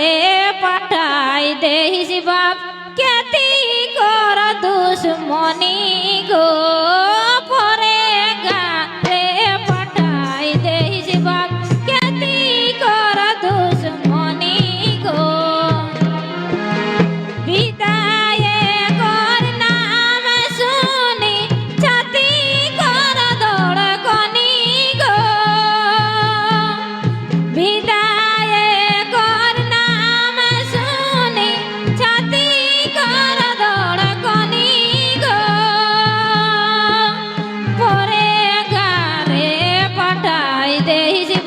কারে পাঠাই দেহিস বাপ কেতি কর দুশ্মনী গো। days.